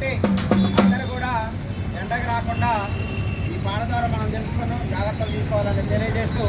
కాబట్టి అందరూ కూడా ఎండకు రాకుండా ఈ పాట ద్వారా మనం తెలుసుకున్నాం జాగ్రత్తలు తీసుకోవాలని తెలియజేస్తూ